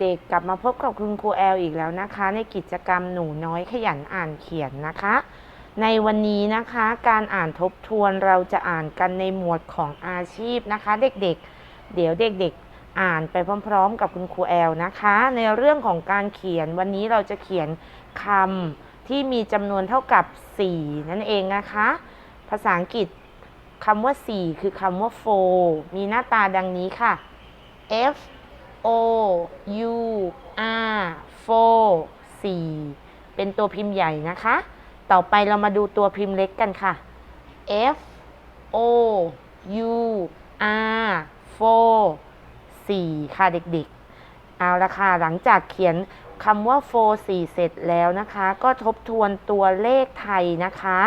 เด็กๆ กลับมาพบกับคุณครูแอลอีกแล้วนะคะ ในกิจกรรมหนูน้อยขยันอ่านเขียนนะคะ ในวันนี้นะคะการอ่านทบทวนเราจะอ่านกันในหมวดของอาชีพนะคะ เด็กๆเดี๋ยวเด็กๆ อ่านไปพร้อม ๆ กับคุณครูแอลนะคะ ในเรื่องของการเขียนวันนี้เราจะเขียนคำที่มีจำนวนเท่ากับ 4 นั่นเองนะคะ ภาษาอังกฤษคำว่า 4 คือคำว่า four มีหน้าตาดังนี้ค่ะ F O U R four 4เป็นตัวพิมพ์ใหญ่นะคะ ต่อไปเรามาดูตัวพิมพ์เล็กกันค่ะ F O U R four 4ค่ะเด็กๆ เอาละค่ะ หลังจากเขียนคำว่า four 4เสร็จแล้วนะคะ ก็ทบทวนตัวเลขไทยนะคะ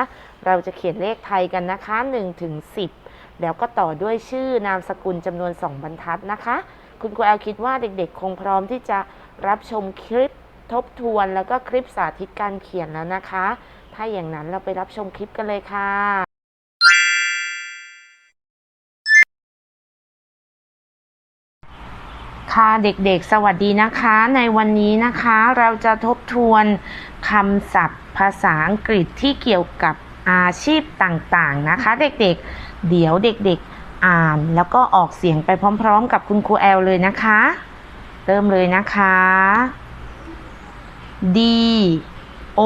เราจะเขียนเลขไทยกันนะคะ1ถึง10 แล้วก็ต่อด้วยชื่อนามสกุลจำนวน 2 บรรทัดนะคะ คุณครูแอลคิดว่าเด็กๆ คงพร้อมที่จะรับชมคลิปทบทวน แล้วก็คลิปสาธิตการเขียนแล้วนะคะ ถ้าอย่างนั้นเราไปรับชมคลิปกันเลยค่ะ ค่ะเด็กๆ สวัสดีนะคะ ในวันนี้นะคะเราจะทบทวนคำศัพท์ภาษาอังกฤษที่เกี่ยวกับอาชีพต่างๆนะคะ เด็กๆ เดี๋ยวเด็กๆ อ่านแล้วก็ออกเสียงไปพร้อมๆ กับคุณครูแอลเลยนะคะ เริ่มเลยนะคะ D O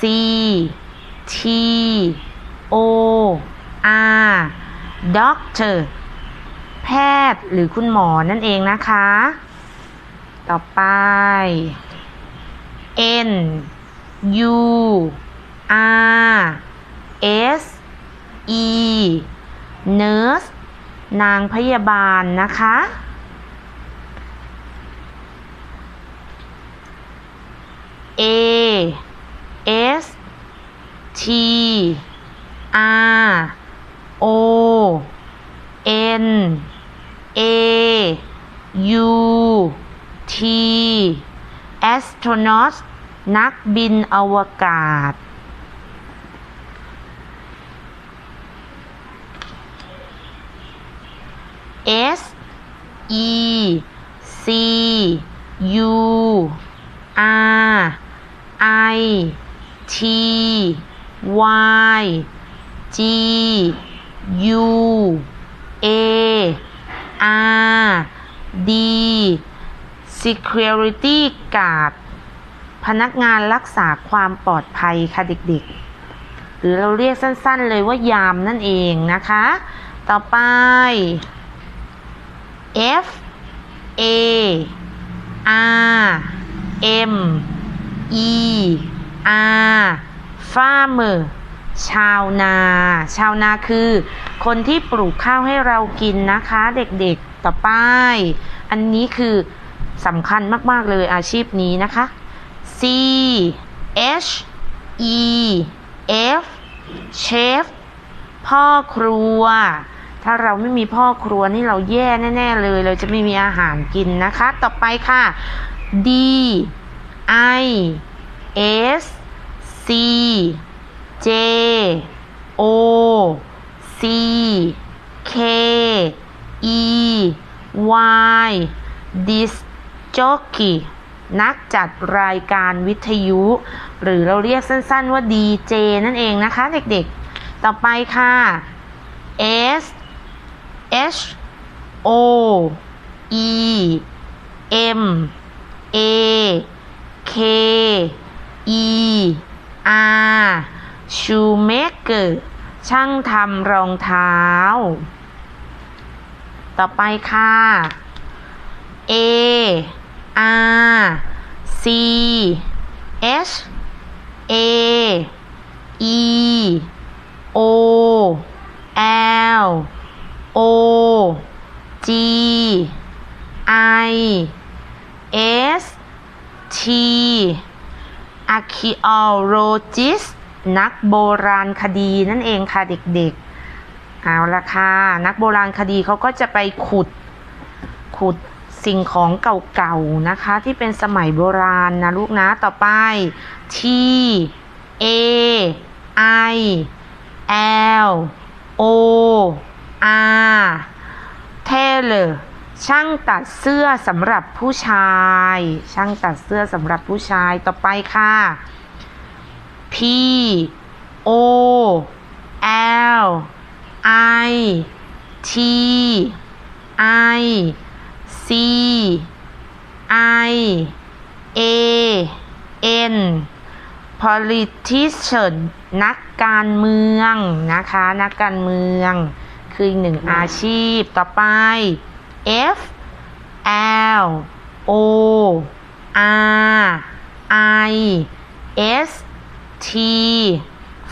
C T O R Doctor แพทย์หรือคุณหมอนั่นเองนะคะ ต่อไป N U R S E nurse นางพยาบาลนะคะ A S T R O N A U T astronaut นักบินอวกาศ S E C U R I T Y G U A R D Security Guard พนักงานรักษาความปลอดภัยค่ะเด็กๆ หรือเราเรียกสั้นๆเลยว่ายามนั่นเองนะคะ ต่อไป F A R M E R farmer ชาวนา ชาวนาคือ คนที่ปลูกข้าวให้เรากินนะคะเด็กๆ ต่อไป อันนี้คือสำคัญมากๆเลยอาชีพนี้นะคะ C H E F chef พ่อครัว ถ้าเราไม่มีพ่อครัวนี่เราแย่แน่ๆเลย เราจะไม่มีอาหารกินนะคะ ต่อไปค่ะ D I S C J O C K E Y Disc Jockey นักจัดรายการวิทยุ หรือเราเรียกสั้นๆว่า DJ นั่นเองนะคะเด็กๆ ต่อไปค่ะ S H O E M A K E R shoemaker ช่างทำรองเท้า ต่อไปค่ะ A R C H A E O L O G I S T archaeologist นักโบราณคดีนั่นเองค่ะเด็กๆ เอาละค่ะ นักโบราณคดีเขาก็จะไปขุด ขุดสิ่งของเก่าๆ นะคะ ที่เป็นสมัยโบราณนะลูกนะ ต่อไป T A I L O R Tailor ช่างตัดเสื้อสำหรับผู้ชาย ช่างตัดเสื้อสำหรับผู้ชายต่อไปค่ะ P O L I T I C I A N politician นักการเมืองนะคะ นักการเมือง คืออีกหนึ่งอาชีพต่อไป F L O R I S T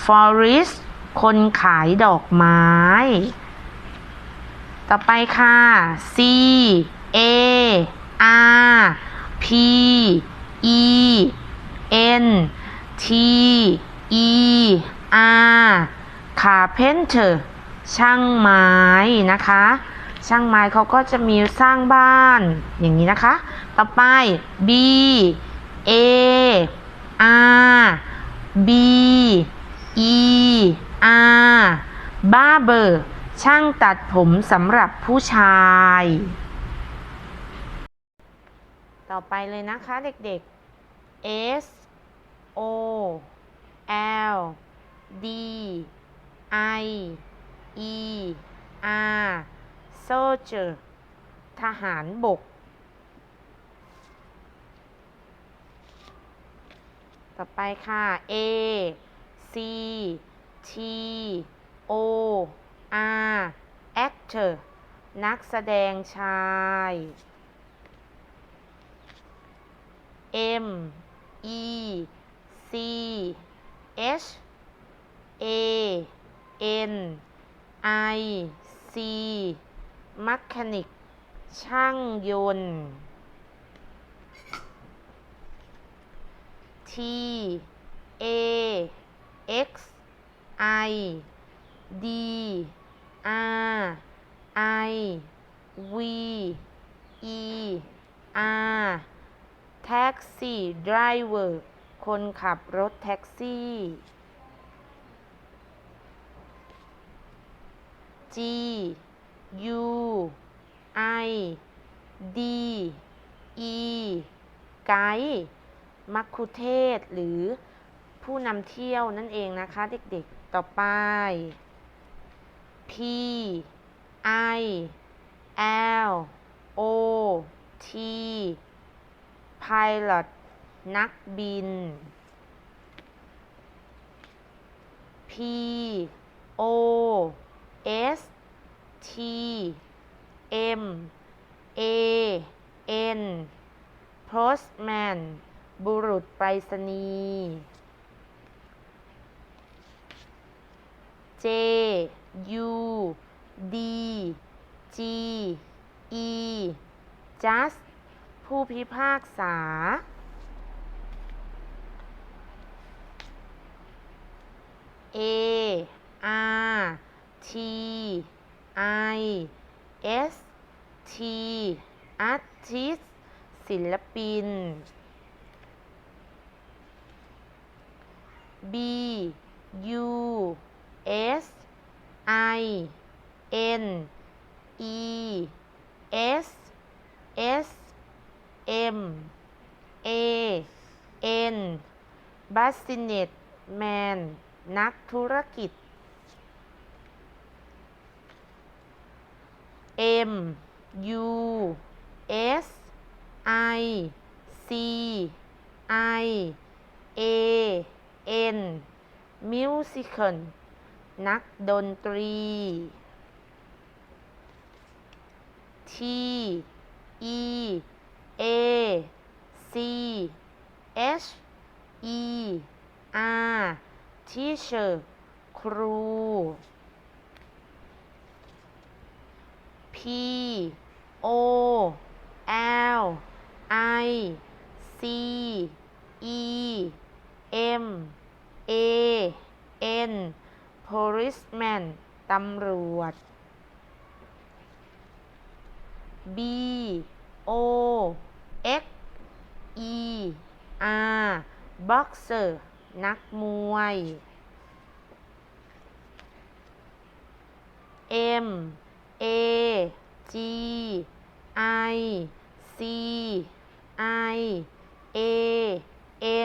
forest คนขายดอกไม้ ต่อไปค่ะ C A R P E N T E R carpenter ช่างไม้นะคะ ช่างไม้เขาก็จะมีสร้างบ้านอย่างนี้นะคะ ต่อไป B A R B E R barber ช่างตัดผมสำหรับผู้ชาย ต่อไปเลยนะคะเด็กๆ S O L D I E R soldier ทหารบก ต่อไปค่ะ A C T O R actor นักแสดงชาย M E C H A N I C mechanic ช่างยนต์ T A X I D R I V E R taxi driver คนขับรถแท็กซี่ G U I D E ไกด์มัคคุเทศหรือผู้นำเที่ยวนั่นเองนะคะเด็กๆ ต่อไป P I L O T pilot นักบิน P O S T M A N postman บุรุษไปรษณีย์ J U D G E just ผู้พิพากษา A R T I S T artist ศิลปิน B U S I N E S S M A N business man นักธุรกิจ M U S I C I A N musician นักดนตรี T E A C H E R teacher ครู P O L I C E M A N policeman ตำรวจ B O X E R boxer นักมวย M A G I C I A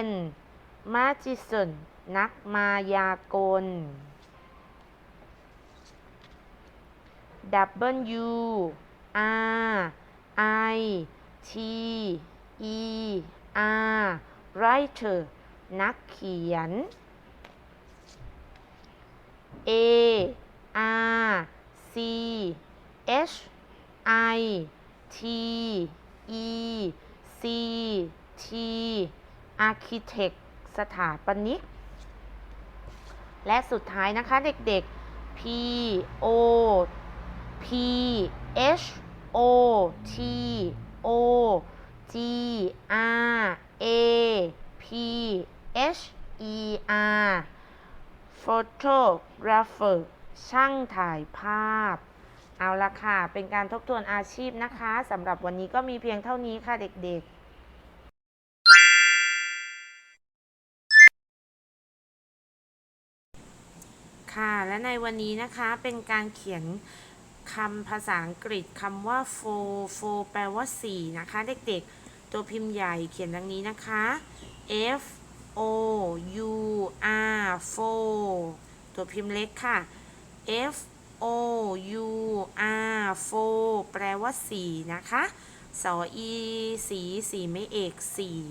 N magician นักมายากล W R I T E R writer นักเขียน A R H I T E C T architect สถาปนิก และสุดท้ายนะคะเด็กๆ P O P H O T O G R A P H E R photographer ช่างถ่ายภาพ เอาละค่ะ เป็นการทบทวนอาชีพนะคะสำหรับวันนี้ก็มีเพียงเท่านี้ค่ะเด็กๆค่ะและในวันนี้นะคะเป็นการเขียนคำภาษาอังกฤษคำว่า four four แปลว่า 4 นะคะ เด็กๆ ตัวพิมพ์ใหญ่เขียนดังนี้นะคะ F O U R four ตัวพิมพ์เล็กค่ะ F O U R four แปลว่า 4 นะคะสออีสีสีไม่เอก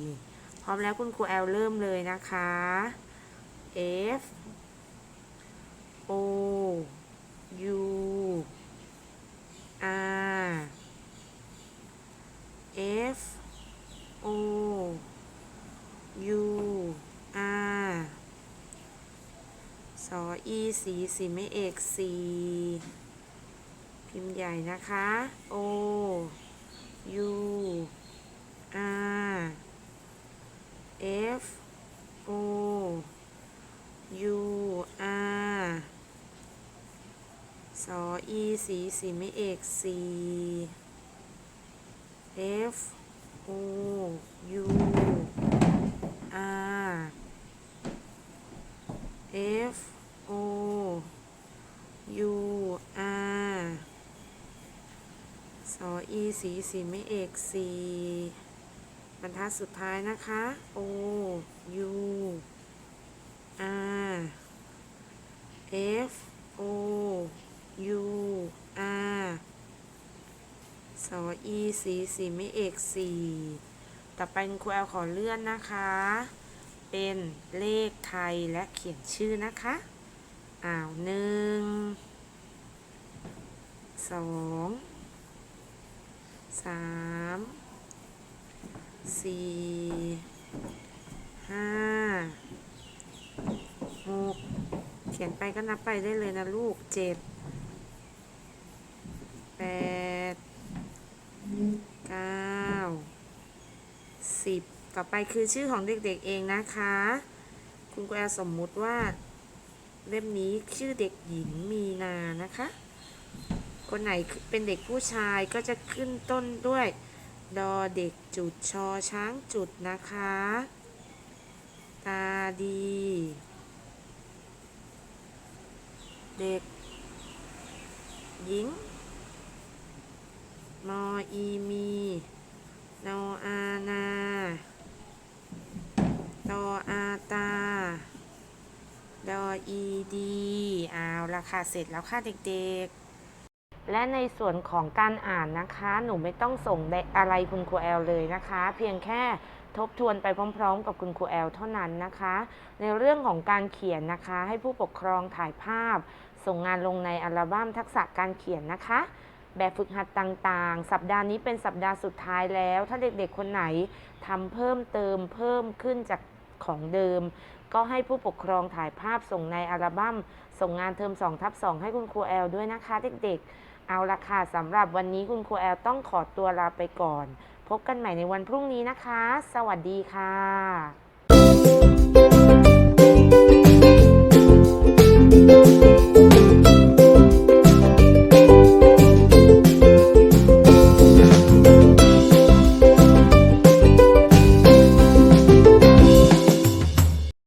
4พร้อมแล้วคุณครูแอลเริ่มเลยนะคะ F O U R F O U R สออีสีสีไม่เอกสีพิมพ์ใหญ่นะคะ O U R F O U R สออีสีสีไม่เอกสี F O U R F O U R สออีสีสีไม่เอกสีบรรทัดสุดท้ายนะคะ O U R F O U R สออีสีสีไม่เอกสีต่อไปครูแอลขอเลื่อนนะคะ เป็นเลขไทยและเขียนชื่อนะคะ อ้าวหนึ่งสองสามสี่ห้าหกเขียนไปก็นับไปได้เลยนะลูกเจ็ดแปดเก้าสิบต่อไปคือชื่อของเด็กๆเองนะคะ คุณครูแอลสมมุติว่า เล่มนี้ชื่อเด็กหญิงมีนานะคะ คนไหนเป็นเด็กผู้ชายก็จะขึ้นต้นด้วย ดอเด็กจุดชอช้างจุดนะคะ ตาดี เด็ก หญิง มออีมีนออานาตออาตา ดออีดีเอาละค่ะเสร็จแล้วค่ะเด็กๆ และในส่วนของการอ่านนะคะ หนูไม่ต้องส่งอะไรคุณครูแอลเลยนะคะ เพียงแค่ทบทวนไปพร้อม ๆ กับคุณครูแอลเท่านั้นนะคะ ในเรื่องของการเขียนนะคะ ให้ผู้ปกครองถ่ายภาพ ส่งงานลงในอัลบั้มทักษะการเขียนนะคะ แบบฝึกหัดต่างๆ สัปดาห์นี้เป็นสัปดาห์สุดท้ายแล้ว ถ้าเด็กๆคนไหนทำเพิ่มเติมเพิ่มขึ้นจากของเดิม ก็ให้ผู้ปกครองถ่ายภาพส่งในอัลบั้ม ส่งงานเทอม2ทับ2ให้คุณครูแอลด้วยนะคะเด็กๆ เอาละค่ะสำหรับวันนี้คุณครูแอลต้องขอตัวลาไปก่อน พบกันใหม่ในวันพรุ่งนี้นะคะ สวัสดีค่ะ